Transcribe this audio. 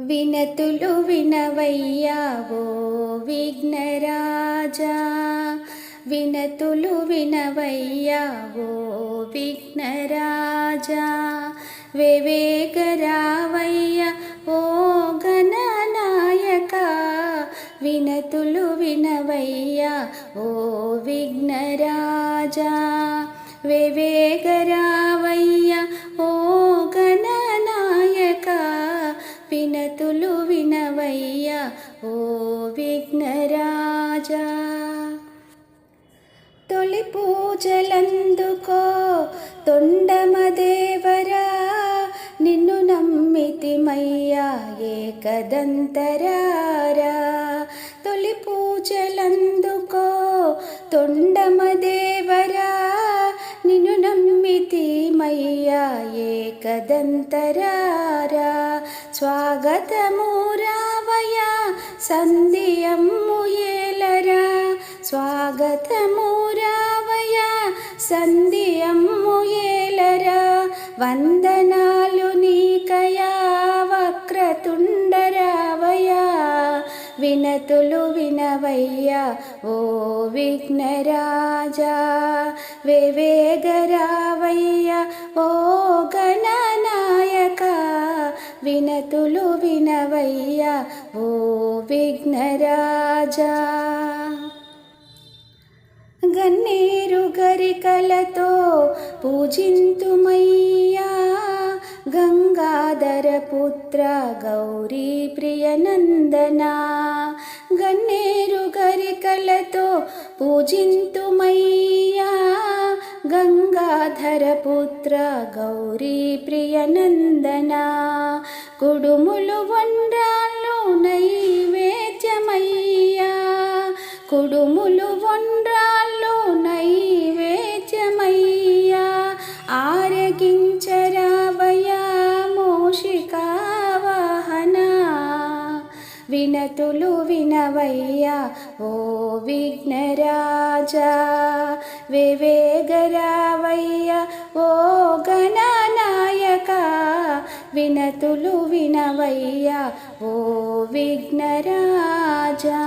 వినతులు వినవయ్యావో విఘ్నరాజా. వినతులు వినవయ్యావో విఘ్నరాజా. వివేకరావయ్య ఓ గణనాయక వినతులు వినవయ్యా ఓ విఘ్నరాజా. వివేకరావయ్య వినవయ్యా ఓ విఘ్నరాజా తొలి పూజలందుకో తొండమదేవరా నిన్ను నమ్మితిమయ్యా ఏకదంతరారా తొలి పూజలందుకో తొండమదేవరా నిన్ను నమ్మితిమయ్యా ఏకదంతరారా స్వాగతము రావయ్యా సంధియమ్ము సంధ్యమ్ముయేలరా వందనాలు నీకయా వక్రతుండరావయా. వినతులు వినవయ్యా ఓ విఘ్నరాజా. వివేగరావయ్యా ఓ గణనాయక వినతులు వినవయ్యా ఓ విఘ్నరాజా. గన్నేరు గరికలతో పూజింతుమయ్యా. గంగాధర పుత్ర గౌరీ ప్రియనందనా గన్నేరు గరికలతో పూజింతుమయ్యా. గంగాధర పుత్ర గౌరీ ప్రియనందనా కుడుములు వండ్రా వినతులు వినవయ్యా ఓ విఘ్నరాజా. వివేగరావయ్యా ఓ గణనాయక వినతులు వినవయ్యా ఓ విఘ్నరాజా.